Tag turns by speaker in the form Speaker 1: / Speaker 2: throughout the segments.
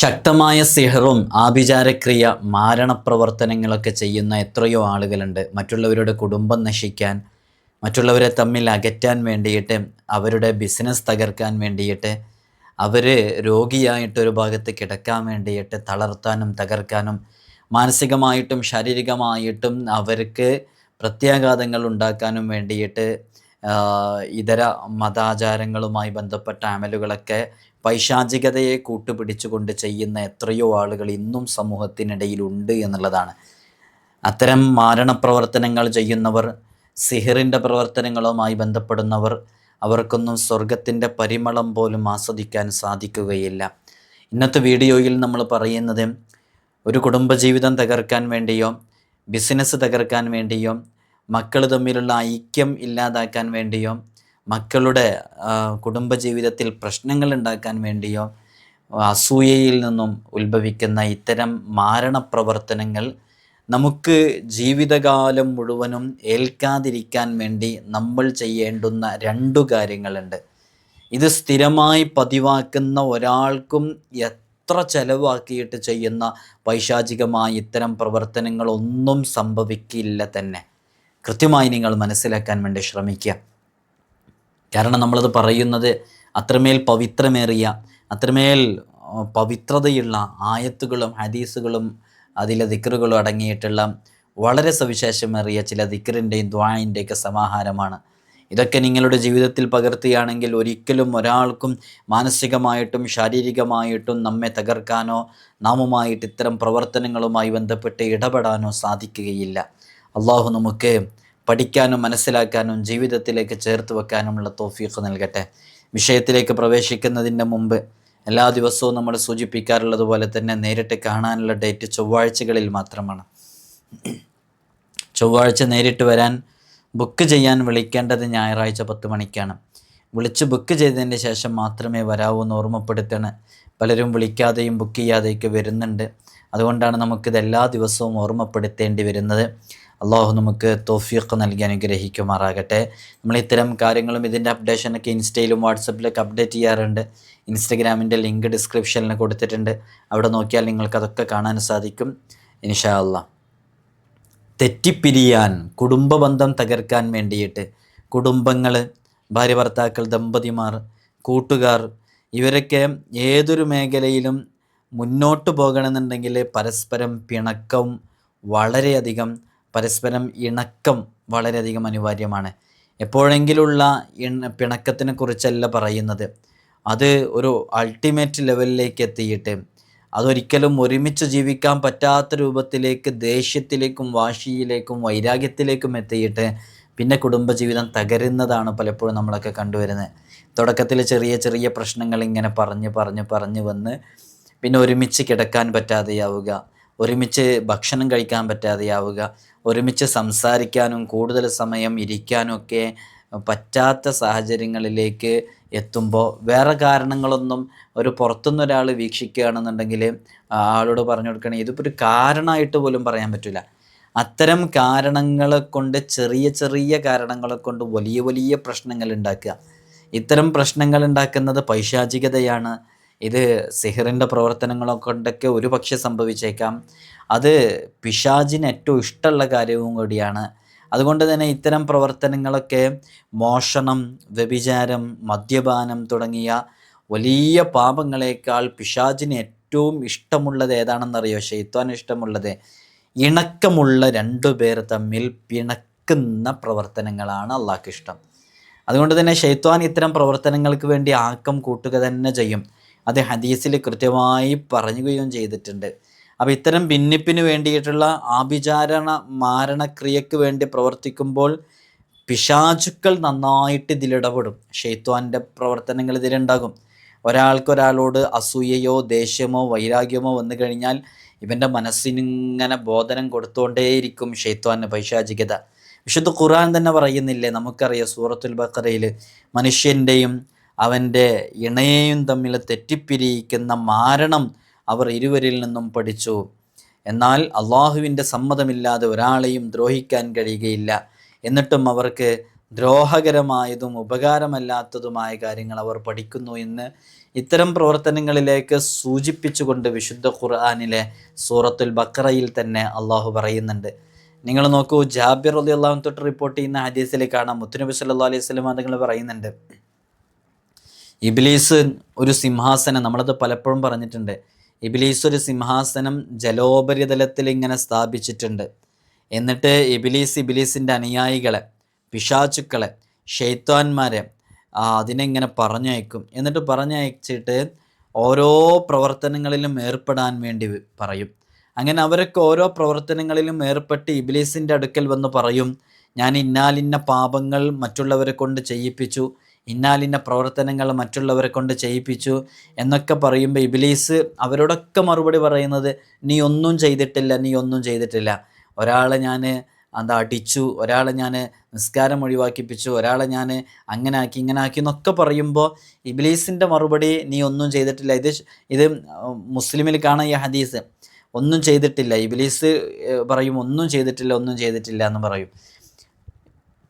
Speaker 1: ശക്തമായ സിഹറും ആഭിചാരക്രിയ മാരണപ്രവർത്തനങ്ങളൊക്കെ ചെയ്യുന്ന എത്രയോ ആളുകളുണ്ട്. മറ്റുള്ളവരുടെ കുടുംബം നശിക്കാൻ മറ്റുള്ളവരെ തമ്മിൽ അകറ്റാൻ വേണ്ടിയിട്ട് അവരുടെ ബിസിനസ് തകർക്കാൻ വേണ്ടിയിട്ട് അവർ രോഗിയായിട്ടൊരു ഭാഗത്ത് കിടക്കാൻ വേണ്ടിയിട്ട് തളർത്താനും തകർക്കാനും മാനസികമായിട്ടും ശാരീരികമായിട്ടും അവർക്ക് പ്രത്യാഘാതങ്ങൾ ഉണ്ടാക്കാനും വേണ്ടിയിട്ട് ഇതര മതാചാരങ്ങളുമായി ബന്ധപ്പെട്ട അമലുകളൊക്കെ പൈശാചികതയെ കൂട്ടുപിടിച്ചുകൊണ്ട് ചെയ്യുന്ന എത്രയോ ആളുകൾ ഇന്നും സമൂഹത്തിനിടയിലുണ്ട് എന്നുള്ളതാണ്. അത്തരം മാരണപ്രവർത്തനങ്ങൾ ചെയ്യുന്നവർ സിഹിറിന്റെ പ്രവർത്തനങ്ങളുമായി ബന്ധപ്പെടുന്നവർ അവർക്കൊന്നും സ്വർഗത്തിന്റെ പരിമളം പോലും ആസ്വദിക്കാൻ സാധിക്കുകയില്ല. ഇന്നത്തെ വീഡിയോയിൽ നമ്മൾ പറയുന്നത് ഒരു കുടുംബജീവിതം തകർക്കാൻ വേണ്ടിയോ ബിസിനസ് തകർക്കാൻ വേണ്ടിയോ മക്കൾ തമ്മിലുള്ള ഐക്യം ഇല്ലാതാക്കാൻ വേണ്ടിയോ മക്കളുടെ കുടുംബജീവിതത്തിൽ പ്രശ്നങ്ങൾ ഉണ്ടാക്കാൻ വേണ്ടിയോ അസൂയയിൽ നിന്നും ഉത്ഭവിക്കുന്ന ഇത്തരം മാരണപ്രവർത്തനങ്ങൾ നമുക്ക് ജീവിതകാലം മുഴുവനും ഏൽക്കാതിരിക്കാൻ വേണ്ടി നമ്മൾ ചെയ്യേണ്ടുന്ന രണ്ടു കാര്യങ്ങളുണ്ട്. ഇത് സ്ഥിരമായി പതിവാക്കുന്ന ഒരാൾക്കും എത്ര ചെലവാക്കിയിട്ട് ചെയ്യുന്ന പൈശാചികമായ ഇത്തരം പ്രവർത്തനങ്ങളൊന്നും സംഭവിക്കില്ല തന്നെ. കൃത്യമായി നിങ്ങൾ മനസ്സിലാക്കാൻ വേണ്ടി ശ്രമിക്കുക. കാരണം നമ്മളത് പറയുന്നത് അത്രമേൽ പവിത്രമേറിയ അത്രമേൽ പവിത്രതയുള്ള ആയത്തുകളും ഹദീസുകളും അതിലെ ദിക്കറുകളും അടങ്ങിയിട്ടുള്ള വളരെ സവിശേഷമേറിയ ചില ദിക്കറിന്റെയും ദ്വായിന്റെയൊക്കെ സമാഹാരമാണ്. ഇതൊക്കെ നിങ്ങളുടെ ജീവിതത്തിൽ പകർത്തുകയാണെങ്കിൽ ഒരിക്കലും ഒരാൾക്കും മാനസികമായിട്ടും ശാരീരികമായിട്ടും നമ്മെ തകർക്കാനോ നാമുമായിട്ട് ഇത്തരം പ്രവർത്തനങ്ങളുമായി ബന്ധപ്പെട്ട് ഇടപെടാനോ സാധിക്കുകയില്ല. അള്ളാഹു നമുക്ക് പഠിക്കാനും മനസ്സിലാക്കാനും ജീവിതത്തിലേക്ക് ചേർത്ത് വെക്കാനുമുള്ള തോഫീഖ് നൽകട്ടെ. വിഷയത്തിലേക്ക് പ്രവേശിക്കുന്നതിന്റെ മുമ്പ് എല്ലാ ദിവസവും നമ്മൾ സൂചിപ്പിക്കാറുള്ളത് പോലെ തന്നെ നേരിട്ട് കാണാനുള്ള ഡേറ്റ് ചൊവ്വാഴ്ചകളിൽ മാത്രമാണ്. ചൊവ്വാഴ്ച നേരിട്ട് വരാൻ ബുക്ക് ചെയ്യാൻ വിളിക്കേണ്ടത് ഞായറാഴ്ച പത്ത് മണിക്കാണ്. വിളിച്ച് ബുക്ക് ചെയ്തതിന് ശേഷം മാത്രമേ വരാവൂ എന്ന് ഓർമ്മപ്പെടുത്തണ്. പലരും വിളിക്കാതെയും ബുക്ക് ചെയ്യാതെയൊക്കെ വരുന്നുണ്ട്. അതുകൊണ്ടാണ് നമുക്കിത് എല്ലാ ദിവസവും ഓർമ്മപ്പെടുത്തേണ്ടി വരുന്നത്. അള്ളാഹു നമുക്ക് തോഫീഖ് നൽകി അനുഗ്രഹിക്കുമാറാകട്ടെ. നമ്മൾ ഇത്തരം കാര്യങ്ങളും ഇതിന്റെ അപ്ഡേഷനൊക്കെ ഇൻസ്റ്റയിലും വാട്സപ്പിലൊക്കെ അപ്ഡേറ്റ് ചെയ്യാറുണ്ട്. ഇൻസ്റ്റഗ്രാമിന്റെ ലിങ്ക് ഡിസ്ക്രിപ്ഷനിൽ കൊടുത്തിട്ടുണ്ട്. അവിടെ നോക്കിയാൽ നിങ്ങൾക്ക് അതൊക്കെ കാണാൻ സാധിക്കും. ഇൻഷാ അള്ളാഹ് തെറ്റിപ്പിരിയാൻ കുടുംബ ബന്ധം തകർക്കാൻ വേണ്ടിയിട്ട് കുടുംബങ്ങൾ ഭാര്യ ഭർത്താക്കൾ ദമ്പതിമാർ കൂട്ടുകാർ ഇവരൊക്കെ ഏതൊരു മേഖലയിലും മുന്നോട്ട് പോകണമെന്നുണ്ടെങ്കിൽ പരസ്പരം പിണക്കം വളരെയധികം പരസ്പരം ഇണക്കം വളരെയധികം അനിവാര്യമാണ്. എപ്പോഴെങ്കിലുള്ള ഇണ പിണക്കത്തിനെ കുറിച്ചല്ല പറയുന്നത്. അത് ഒരു അൾട്ടിമേറ്റ് ലെവലിലേക്ക് എത്തിയിട്ട് അതൊരിക്കലും ഒരുമിച്ച് ജീവിക്കാൻ പറ്റാത്ത രൂപത്തിലേക്ക് ദേഷ്യത്തിലേക്കും വാശിയിലേക്കും വൈരാഗ്യത്തിലേക്കും എത്തിയിട്ട് പിന്നെ കുടുംബജീവിതം തകരുന്നതാണ് പലപ്പോഴും നമ്മളൊക്കെ കണ്ടുവരുന്നത്. തുടക്കത്തിൽ ചെറിയ ചെറിയ പ്രശ്നങ്ങൾ ഇങ്ങനെ പറഞ്ഞ് പറഞ്ഞ് പറഞ്ഞ് വന്ന് പിന്നെ ഒരുമിച്ച് കിടക്കാൻ പറ്റാതെയാവുക. ഒരുമിച്ച് ഭക്ഷണം കഴിക്കാൻ പറ്റാതെയാവുക ഒരുമിച്ച് സംസാരിക്കാനും കൂടുതൽ സമയം ഇരിക്കാനും ഒക്കെ പറ്റാത്ത സാഹചര്യങ്ങളിലേക്ക് എത്തുമ്പോൾ വേറെ കാരണങ്ങളൊന്നും ഒരു പുറത്തുനിന്ന് ഒരാൾ വീക്ഷിക്കുകയാണെന്നുണ്ടെങ്കിൽ ആളോട് പറഞ്ഞു കൊടുക്കണേ ഇതിപ്പോൾ ഒരു കാരണമായിട്ട് പോലും പറയാൻ പറ്റില്ല. അത്തരം കാരണങ്ങളെ കൊണ്ട് ചെറിയ ചെറിയ കാരണങ്ങളെ കൊണ്ട് വലിയ വലിയ പ്രശ്നങ്ങൾ ഉണ്ടാക്കുക. ഇത്തരം പ്രശ്നങ്ങൾ ഉണ്ടാക്കുന്നത് പൈശാചികതയാണ്. ഇത് സിഹിറിന്റെ പ്രവർത്തനങ്ങളൊക്കെ കൊണ്ടൊക്കെ ഒരു പക്ഷെ സംഭവിച്ചേക്കാം. അത് പിശാജിന് ഏറ്റവും ഇഷ്ടമുള്ള കാര്യവും കൂടിയാണ്. അതുകൊണ്ട് തന്നെ ഇത്തരം പ്രവർത്തനങ്ങളൊക്കെ മോഷണം വ്യഭിചാരം മദ്യപാനം തുടങ്ങിയ വലിയ പാപങ്ങളേക്കാൾ പിശാജിന് ഏറ്റവും ഇഷ്ടമുള്ളത് ഏതാണെന്നറിയോ? ഷെയ്ത്താൻ ഇഷ്ടമുള്ളത്. ഇണക്കമുള്ള രണ്ടു പേർ തമ്മിൽ പിണക്കുന്ന പ്രവർത്തനങ്ങളാണ് അള്ളാഹ്ക്ക് ഇഷ്ടം. അതുകൊണ്ട് തന്നെ ഷെയ്ത്വാൻ ഇത്തരം പ്രവർത്തനങ്ങൾക്ക് വേണ്ടി ആക്കം കൂട്ടുക തന്നെ ചെയ്യും. അത് ഹദീസിൽ കൃത്യമായി പറയുകയും ചെയ്തിട്ടുണ്ട്. അപ്പോൾ ഇത്തരം ഭിന്നിപ്പിന് വേണ്ടിയിട്ടുള്ള ആഭിചാരണ മാരണക്രിയക്ക് വേണ്ടി പ്രവർത്തിക്കുമ്പോൾ പിശാചുക്കൾ നന്നായിട്ട് ഇതിലിടപെടും. ഷെയ്ത്വാന്റെ പ്രവർത്തനങ്ങൾ ഇതിലുണ്ടാകും. ഒരാൾക്കൊരാളോട് അസൂയയോ ദേഷ്യമോ വൈരാഗ്യമോ വന്നു കഴിഞ്ഞാൽ ഇവന്റെ മനസ്സിനിങ്ങനെ ബോധനം കൊടുത്തുകൊണ്ടേയിരിക്കും ഷെയ്ത്വാന്റെ പൈശാചികത. വിശുദ്ധ ഖുർആൻ തന്നെ പറയുന്നില്ലേ? നമുക്കറിയാം സൂറത്തുൽ ബക്കറയിൽ മനുഷ്യന്റെയും അവന്റെ ഇണയെയും തമ്മിൽ തെറ്റിപ്പിരിയിക്കുന്ന മാരണം അവർ ഇരുവരിൽ നിന്നും പഠിച്ചു. എന്നാൽ അള്ളാഹുവിന്റെ സമ്മതമില്ലാതെ ഒരാളെയും ദ്രോഹിക്കാൻ കഴിയുകയില്ല. എന്നിട്ടും അവർക്ക് ദ്രോഹകരമായതും ഉപകാരമല്ലാത്തതുമായ കാര്യങ്ങൾ അവർ പഠിക്കുന്നു എന്ന് ഇത്തരം പ്രവർത്തനങ്ങളിലേക്ക് സൂചിപ്പിച്ചുകൊണ്ട് വിശുദ്ധ ഖുർആാനിലെ സൂറത്തുൽ ബക്കറയിൽ തന്നെ അള്ളാഹു പറയുന്നുണ്ട്. നിങ്ങൾ നോക്കൂ ജാബിർ അലി അള്ളാഹു തൊട്ട് റിപ്പോർട്ട് ചെയ്യുന്ന ഹദീസിൽ കാണാം. മുത്തുനബി സല്ലാ അലൈഹി സ്വലം നിങ്ങൾ പറയുന്നുണ്ട് ഇബിലീസ് ഒരു സിംഹാസനം നമ്മളത് പലപ്പോഴും പറഞ്ഞിട്ടുണ്ട്. ഇബിലീസ് ഒരു സിംഹാസനം ജലോപരിതലത്തിൽ ഇങ്ങനെ സ്ഥാപിച്ചിട്ടുണ്ട്. എന്നിട്ട് ഇബിലീസ് ഇബിലീസിന്റെ അനുയായികളെ പിശാചുക്കളെ ഷെയ്ത്താന്മാരെ അതിനെ ഇങ്ങനെ പറഞ്ഞയക്കും. എന്നിട്ട് പറഞ്ഞയച്ചിട്ട് ഓരോ പ്രവർത്തനങ്ങളിലും ഏർപ്പെടാൻ വേണ്ടി പറയും. അങ്ങനെ അവരൊക്കെ ഓരോ പ്രവർത്തനങ്ങളിലും ഏർപ്പെട്ട് ഇബിലീസിന്റെ അടുക്കൽ വന്ന് പറയും ഞാൻ ഇന്നാലിന്ന പാപങ്ങൾ മറ്റുള്ളവരെ കൊണ്ട് ചെയ്യിപ്പിച്ചു. ഇന്നാലിന്ന പ്രവർത്തനങ്ങൾ മറ്റുള്ളവരെ കൊണ്ട് ചെയ്യിപ്പിച്ചു എന്നൊക്കെ പറയുമ്പോൾ ഇബിലീസ് അവരോടൊക്കെ മറുപടി പറയുന്നത് നീ ഒന്നും ചെയ്തിട്ടില്ല നീ ഒന്നും ചെയ്തിട്ടില്ല. ഒരാളെ ഞാൻ എന്താ അടിച്ചു ഒരാളെ ഞാൻ നിസ്കാരം ഒഴിവാക്കിപ്പിച്ചു ഒരാളെ ഞാൻ അങ്ങനെ ആക്കി ഇങ്ങനെ ആക്കി എന്നൊക്കെ പറയുമ്പോൾ ഇബിലീസിന്റെ മറുപടി നീ ഒന്നും ചെയ്തിട്ടില്ല. ഇത് ഇത് മുസ്ലിമിൽ കാണാം ഈ ഹദീസ് ഒന്നും ചെയ്തിട്ടില്ല. ഇബിലീസ് പറയും ഒന്നും ചെയ്തിട്ടില്ല ഒന്നും ചെയ്തിട്ടില്ല എന്ന് പറയും.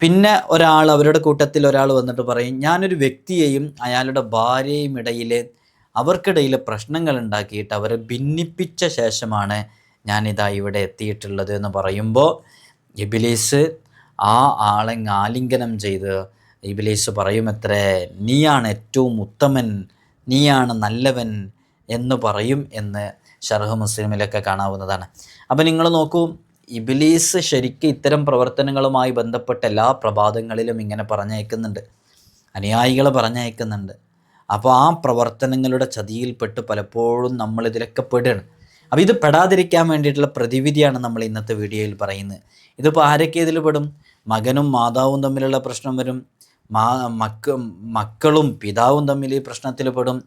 Speaker 1: പിന്നെ ഒരാൾ അവരുടെ കൂട്ടത്തിൽ ഒരാൾ വന്നിട്ട് പറയും ഞാനൊരു വ്യക്തിയെയും അയാളുടെ ഭാര്യയും ഇടയിൽ അവർക്കിടയിൽ പ്രശ്നങ്ങൾ ഉണ്ടാക്കിയിട്ട് അവരെ ഭിന്നിപ്പിച്ച ശേഷമാണ് ഞാനിതാ ഇവിടെ എത്തിയിട്ടുള്ളത് എന്ന് പറയുമ്പോൾ ഇബിലീസ് ആ ആളെ ആലിംഗനം ചെയ്ത് ഇബിലീസ് പറയും എത്ര നീയാണ് ഏറ്റവും ഉത്തമൻ നീയാണ് നല്ലവൻ എന്ന് പറയും എന്ന് ഷർഹ് മുസ്ലിമിലൊക്കെ കാണാവുന്നതാണ്. അപ്പം നിങ്ങൾ നോക്കൂ ഇബിലീസ് ശരിക്കും ഇത്തരം പ്രവർത്തനങ്ങളുമായി ബന്ധപ്പെട്ട എല്ലാ പ്രഭാതങ്ങളിലും ഇങ്ങനെ പറഞ്ഞയക്കുന്നുണ്ട്. അനുയായികളെ പറഞ്ഞയക്കുന്നുണ്ട്. അപ്പോൾ ആ പ്രവർത്തനങ്ങളുടെ ചതിയിൽപ്പെട്ട് പലപ്പോഴും നമ്മൾ ഇതിലൊക്കെ പെടുകയാണ്. അപ്പോൾ ഇത് പെടാതിരിക്കാൻ വേണ്ടിയിട്ടുള്ള പ്രതിവിധിയാണ് നമ്മൾ ഇന്നത്തെ വീഡിയോയിൽ പറയുന്നത്. ഇതിപ്പോൾ ആരൊക്കെ ഇതിൽ പെടും? മകനും മാതാവും തമ്മിലുള്ള പ്രശ്നം വരും. മാ മക്ക മക്കളും പിതാവും തമ്മിൽ ഈ പ്രശ്നത്തിൽ പെടും.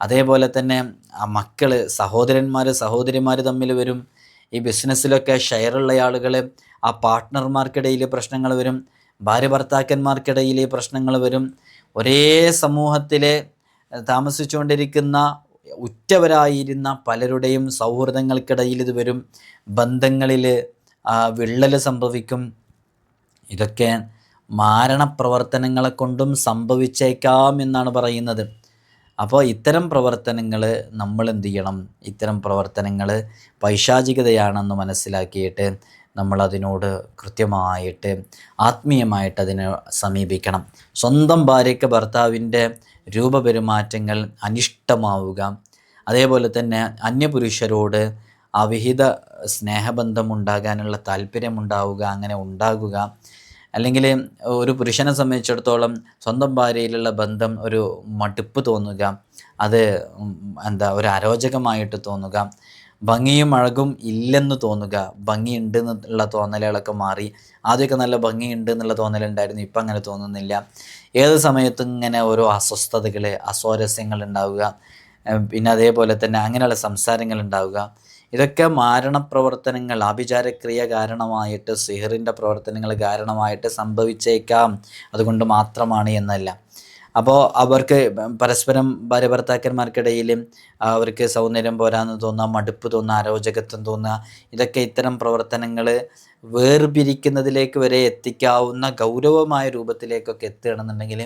Speaker 1: അതേപോലെ തന്നെ മക്കൾ സഹോദരന്മാർ സഹോദരിമാർ തമ്മിൽ വരും. ഈ ബിസിനസ്സിലൊക്കെ ഷെയറുള്ള ആളുകൾ ആ പാർട്ട്ണർമാർക്കിടയിൽ പ്രശ്നങ്ങൾ വരും ഭാര്യ ഭർത്താക്കന്മാർക്കിടയിൽ പ്രശ്നങ്ങൾ വരും. ഒരേ സമൂഹത്തിൽ താമസിച്ചുകൊണ്ടിരിക്കുന്ന ഉറ്റവരായിരുന്ന പലരുടെയും സൗഹൃദങ്ങൾക്കിടയിൽ ഇത് വരും. ബന്ധങ്ങളിൽ വിള്ളൽ സംഭവിക്കും. ഇതൊക്കെ മാരണപ്രവർത്തനങ്ങളെ കൊണ്ടും സംഭവിച്ചേക്കാം എന്നാണ് പറയുന്നത്. അപ്പോൾ ഇത്തരം പ്രവർത്തനങ്ങൾ നമ്മൾ എന്ത് ചെയ്യണം? ഇത്തരം പ്രവർത്തനങ്ങൾ പൈശാചികതയാണെന്ന് മനസ്സിലാക്കിയിട്ട് നമ്മളതിനോട് കൃത്യമായിട്ട് ആത്മീയമായിട്ട് അതിനെ സമീപിക്കണം. സ്വന്തം ഭാര്യയ്ക്ക് ഭർത്താവിന്റെ രൂപപെരുമാറ്റങ്ങൾ അനിഷ്ടമാവുക. അതേപോലെ തന്നെ അന്യപുരുഷരോട് അവിഹിത സ്നേഹബന്ധം ഉണ്ടാകാനുള്ള താല്പര്യമുണ്ടാവുക അങ്ങനെ ഉണ്ടാകുക. അല്ലെങ്കിൽ ഒരു പുരുഷനെ സംബന്ധിച്ചിടത്തോളം സ്വന്തം ഭാര്യയിലുള്ള ബന്ധം ഒരു മടുപ്പ് തോന്നുക അത് എന്താ ഒരു അരോചകമായിട്ട് തോന്നുക ഭംഗിയും അഴകും ഇല്ലെന്ന് തോന്നുക ഭംഗിയുണ്ട് എന്നുള്ള തോന്നലുകളൊക്കെ മാറി ആദ്യമൊക്കെ നല്ല ഭംഗിയുണ്ട് എന്നുള്ള തോന്നലുണ്ടായിരുന്നു ഇപ്പം അങ്ങനെ തോന്നുന്നില്ല. ഏത് സമയത്തും ഇങ്ങനെ ഓരോ അസ്വസ്ഥതകൾ അസ്വാരസ്യങ്ങൾ ഉണ്ടാവുക പിന്നെ അതേപോലെ തന്നെ അങ്ങനെയുള്ള സംസാരങ്ങൾ ഉണ്ടാവുക ഇതൊക്കെ മാരണ പ്രവർത്തനങ്ങൾ ആഭിചാരക്രിയ കാരണമായിട്ട് സിഹറിന്റെ പ്രവർത്തനങ്ങൾ കാരണമായിട്ട് സംഭവിച്ചേക്കാം. അതുകൊണ്ട് മാത്രമാണ് എന്നല്ല. അപ്പോൾ അവർക്ക് പരസ്പരം ഭാര്യ അവർക്ക് സൗന്ദര്യം പോരാന്ന് തോന്നുക മടുപ്പ് തോന്നുക അരോചകത്വം തോന്നുക ഇതൊക്കെ ഇത്തരം പ്രവർത്തനങ്ങൾ വേർപിരിക്കുന്നതിലേക്ക് വരെ എത്തിക്കാവുന്ന ഗൗരവമായ രൂപത്തിലേക്കൊക്കെ എത്തുകയാണെന്നുണ്ടെങ്കിൽ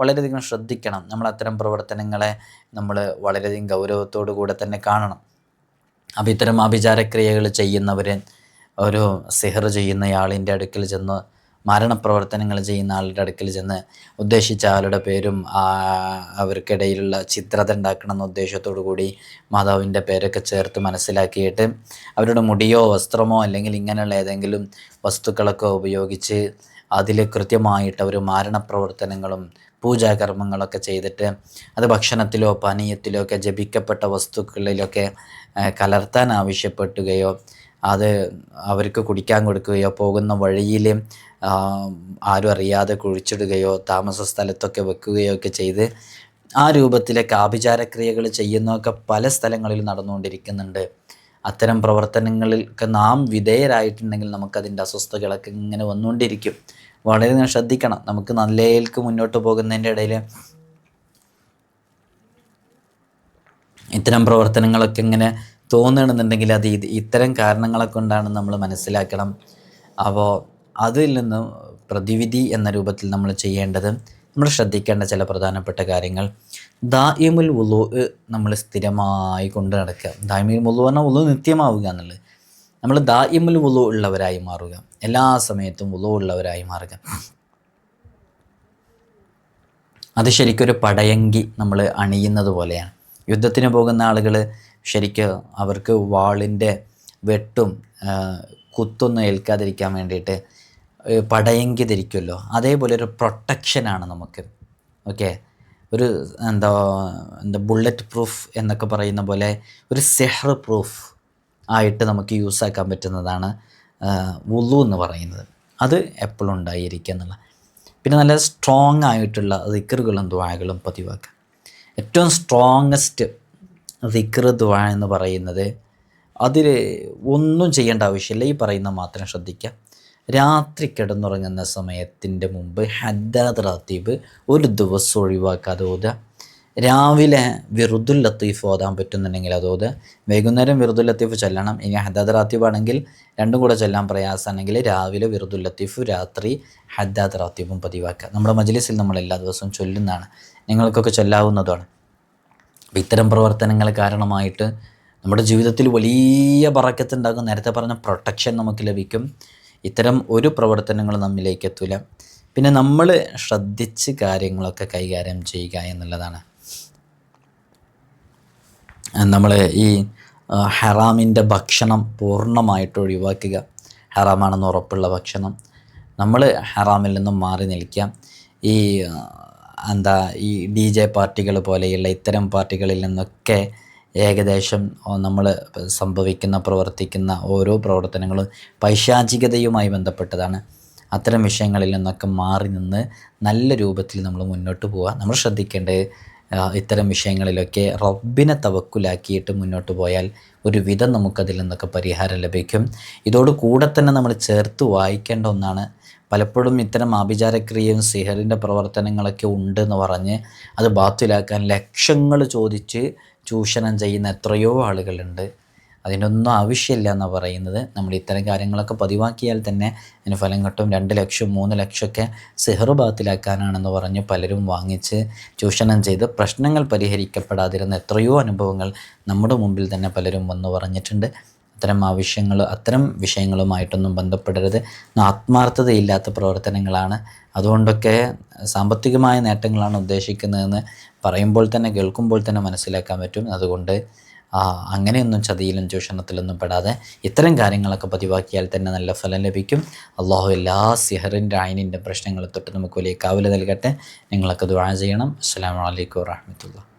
Speaker 1: വളരെയധികം ശ്രദ്ധിക്കണം. നമ്മൾ അത്തരം പ്രവർത്തനങ്ങളെ നമ്മൾ വളരെയധികം ഗൗരവത്തോടു കൂടെ തന്നെ കാണണം. അപ്പോൾ ഇത്തരം ആഭിചാരക്രിയകൾ ചെയ്യുന്നവർ ഒരു സിഹർ ചെയ്യുന്നയാളിന്റെ അടുക്കൽ ചെന്ന് മരണപ്രവർത്തനങ്ങൾ ചെയ്യുന്ന ആളുടെ അടുക്കൽ ചെന്ന് ഉദ്ദേശിച്ച ആളുടെ പേരും അവർക്കിടയിലുള്ള ചിത്രത ഉണ്ടാക്കണം എന്ന ഉദ്ദേശത്തോടു കൂടി മാതാവിന്റെ പേരൊക്കെ ചേർത്ത് മനസ്സിലാക്കിയിട്ട് അവരുടെ മുടിയോ വസ്ത്രമോ അല്ലെങ്കിൽ ഇങ്ങനെയുള്ള ഏതെങ്കിലും വസ്തുക്കളൊക്കെ ഉപയോഗിച്ച് അതിൽ കൃത്യമായിട്ട് അവർ മാരണപ്രവർത്തനങ്ങളും പൂജാകർമ്മങ്ങളൊക്കെ ചെയ്തിട്ട് അത് ഭക്ഷണത്തിലോ പാനീയത്തിലോ ഒക്കെ ജപിക്കപ്പെട്ട വസ്തുക്കളിലൊക്കെ കലർത്താൻ ആവശ്യപ്പെട്ടുകയോ അത് അവർക്ക് കുടിക്കാൻ കൊടുക്കുകയോ പോകുന്ന വഴിയിൽ ആരും അറിയാതെ കുഴിച്ചിടുകയോ താമസ സ്ഥലത്തൊക്കെ വെക്കുകയോ ഒക്കെ ചെയ്ത് ആ രൂപത്തിലെ ആഭിചാരക്രിയകൾ ചെയ്യുന്നതൊക്കെ പല സ്ഥലങ്ങളിൽ നടന്നുകൊണ്ടിരിക്കുന്നുണ്ട്. അത്തരം പ്രവർത്തനങ്ങളിലൊക്കെ നാം വിധേയരായിട്ടുണ്ടെങ്കിൽ നമുക്കതിന്റെ അസ്വസ്ഥതകളൊക്കെ ഇങ്ങനെ വന്നുകൊണ്ടിരിക്കും. വളരെ ശ്രദ്ധിക്കണം. നമുക്ക് നല്ലയിലേക്ക് മുന്നോട്ട് പോകുന്നതിന്റെ ഇടയിൽ ഇത്തരം പ്രവർത്തനങ്ങളൊക്കെ ഇങ്ങനെ തോന്നണമെന്നുണ്ടെങ്കിൽ അത് ഇത് ഇത്തരം കാരണങ്ങളെ കൊണ്ടാണ് നമ്മൾ മനസ്സിലാക്കണം. അപ്പോൾ അതിൽ നിന്നും പ്രതിവിധി എന്ന രൂപത്തിൽ നമ്മൾ ചെയ്യേണ്ടത് നമ്മൾ ശ്രദ്ധിക്കേണ്ട ചില പ്രധാനപ്പെട്ട കാര്യങ്ങൾ. ദായിമുൽ ഉലു നമ്മൾ സ്ഥിരമായി കൊണ്ട് നടക്കുക. ദായിമുൽ ഉലു പറഞ്ഞാൽ ഉലു നിത്യമാവുക എന്നുള്ളത്. നമ്മൾ ദായിമുൽ വുളു ഉള്ളവരായി മാറുക. എല്ലാ സമയത്തും വുളു ഉള്ളവരായി മാറുക. അത് ശരിക്കൊരു പടയങ്കി നമ്മൾ അണിയുന്നത് പോലെയാണ്. യുദ്ധത്തിന് പോകുന്ന ആളുകൾ ശരിക്ക് അവർക്ക് വാളിന്റെ വെട്ടും കുത്തൊന്നും ഏൽക്കാതിരിക്കാൻ വേണ്ടിയിട്ട് പടയങ്കി ധരിക്കുമല്ലോ. അതേപോലെ ഒരു പ്രൊട്ടക്ഷനാണ് നമുക്ക്. ഓക്കെ? ഒരു എന്താ എന്താ ബുള്ളറ്റ് പ്രൂഫ് എന്നൊക്കെ പറയുന്ന പോലെ ഒരു സെഹർ പ്രൂഫ്. ആയിട്ട് നമുക്ക് യൂസ് ആക്കാൻ പറ്റുന്നതാണ് വുളു എന്ന് പറയുന്നത്. അത് എപ്പോഴും ഉണ്ടായിരിക്കുക എന്നുള്ള. പിന്നെ നല്ല സ്ട്രോങ് ആയിട്ടുള്ള ദിക്കറുകളും ദ്വാകളും പതിവാക്കുക ഏറ്റവും സ്ട്രോങ്ങസ്റ്റ് ദിക്കർ ദ്വാ എന്ന് പറയുന്നത് അതിൽ ഒന്നും ചെയ്യേണ്ട ആവശ്യമില്ല. ഈ പറയുന്ന മാത്രം ശ്രദ്ധിക്കുക. രാത്രി കിടന്നുറങ്ങുന്ന സമയത്തിന്റെ മുമ്പ് ഹദ്ദാദ് റാത്തീബ് ഒരു ദിവസം ഒഴിവാക്കാതെ ഓതുക. രാവിലെ വിറുദുൽ ലത്തീഫ് ഓതാൻ പറ്റുന്നുണ്ടെങ്കിൽ അത് ഓതുക വൈകുന്നേരം വിറുദുൽ ലത്തീഫ് ചൊല്ലണം. ഇനി ഹദ്ദാദ് റാത്തീബ് ആണെങ്കിൽ രണ്ടും കൂടെ ചൊല്ലാൻ പ്രയാസമാണെങ്കിൽ രാവിലെ വിറുദുൽ ലത്തീഫ് രാത്രി ഹദ്ദാദ് റാത്തീബും പതിവാക്കുക. നമ്മുടെ മജ്ലിസിൽ നമ്മൾ എല്ലാ ദിവസവും ചൊല്ലുന്നതാണ്. നിങ്ങൾക്കൊക്കെ ചൊല്ലാവുന്നതാണ്. ഇത്തരം പ്രവർത്തനങ്ങൾ കാരണമായിട്ട് നമ്മുടെ ജീവിതത്തിൽ വലിയ പറക്കത്തുണ്ടാകും നേരത്തെ പറഞ്ഞ പ്രൊട്ടക്ഷൻ നമുക്ക് ലഭിക്കും. ഇത്തരം ഒരു പ്രവർത്തനങ്ങൾ നമ്മിലേക്ക് എത്തൂല. പിന്നെ നമ്മൾ ശ്രദ്ധിച്ച് കാര്യങ്ങളൊക്കെ കൈകാര്യം ചെയ്യുക എന്നുള്ളതാണ്. നമ്മൾ ഈ ഹറാമിന്റെ ഭക്ഷണം പൂർണമായിട്ട് ഒഴിവാക്കുക. ഹറാമാണെന്ന് ഉറപ്പുള്ള ഭക്ഷണം. നമ്മൾ ഹറാമിൽ നിന്നും മാറി നിൽക്കുക ഈ എന്താ ഈ ഡി ജെ പാർട്ടികൾ പോലെയുള്ള ഇത്തരം പാർട്ടികളിൽ നിന്നൊക്കെ ഏകദേശം നമ്മൾ സംഭവിക്കുന്ന പ്രവർത്തിക്കുന്ന ഓരോ പ്രവർത്തനങ്ങളും പൈശാചികതയുമായി ബന്ധപ്പെട്ടതാണ്. അത്തരം വിഷയങ്ങളിൽ നിന്നൊക്കെ മാറി നിന്ന് നല്ല രൂപത്തിൽ നമ്മൾ മുന്നോട്ട് പോവുക നമ്മൾ ശ്രദ്ധിക്കേണ്ടത് ഇത്തരം വിഷയങ്ങളിലൊക്കെ റബ്ബിനെ തവക്കുലാക്കിയിട്ട് മുന്നോട്ട് പോയാൽ ഒരു വിധം നമുക്കതിൽ നിന്നൊക്കെ പരിഹാരം ലഭിക്കും. ഇതോട് കൂടെ തന്നെ നമ്മൾ ചേർത്ത് വായിക്കേണ്ട ഒന്നാണ് പലപ്പോഴും ഇത്തരം ആഭിചാരക്രിയയും സിഹറിന്റെ പ്രവർത്തനങ്ങളൊക്കെ ഉണ്ടെന്ന് പറഞ്ഞ് അത് ബാത്തിലാക്കാൻ ലക്ഷങ്ങൾ ചോദിച്ച് ചൂഷണം ചെയ്യുന്ന എത്രയോ ആളുകളുണ്ട്. അതിനൊന്നും ആവശ്യമില്ല എന്നാണ് പറയുന്നത്. നമ്മൾ ഇത്തരം കാര്യങ്ങളൊക്കെ പതിവാക്കിയാൽ തന്നെ അതിന് ഫലം കിട്ടും. രണ്ട് ലക്ഷം മൂന്ന് ലക്ഷമൊക്കെ സെഹറു ബാത്തിലാക്കാനാണെന്ന് പറഞ്ഞ് പലരും വാങ്ങിച്ച് ചൂഷണം ചെയ്ത് പ്രശ്നങ്ങൾ പരിഹരിക്കപ്പെടാതിരുന്ന എത്രയോ അനുഭവങ്ങൾ നമ്മുടെ മുമ്പിൽ തന്നെ പലരും വന്നു പറഞ്ഞിട്ടുണ്ട്. അത്തരം ആവശ്യങ്ങൾ അത്തരം വിഷയങ്ങളുമായിട്ടൊന്നും ബന്ധപ്പെടരുത്. ആത്മാർത്ഥതയില്ലാത്ത പ്രവർത്തനങ്ങളാണ്. അതുകൊണ്ടൊക്കെ സാമ്പത്തികമായ നേട്ടങ്ങളാണ് ഉദ്ദേശിക്കുന്നതെന്ന് പറയുമ്പോൾ തന്നെ കേൾക്കുമ്പോൾ തന്നെ മനസ്സിലാക്കാൻ പറ്റും. അതുകൊണ്ട് അങ്ങനെയൊന്നും ചതിയിലും ചൂഷണത്തിലൊന്നും പെടാതെ ഇത്തരം കാര്യങ്ങളൊക്കെ പതിവാക്കിയാൽ തന്നെ നല്ല ഫലം ലഭിക്കും. അള്ളാഹു എല്ലാ സിഹറിന്റെ ആയിനിന്റെ പ്രശ്നങ്ങളെ തൊട്ട് നമുക്ക് വലിയ കാവൽ നൽകട്ടെ. നിങ്ങളൊക്കെ ദുആ ചെയ്യണം. അസ്സാം വലൈക്കും വാഹമത്തുള്ള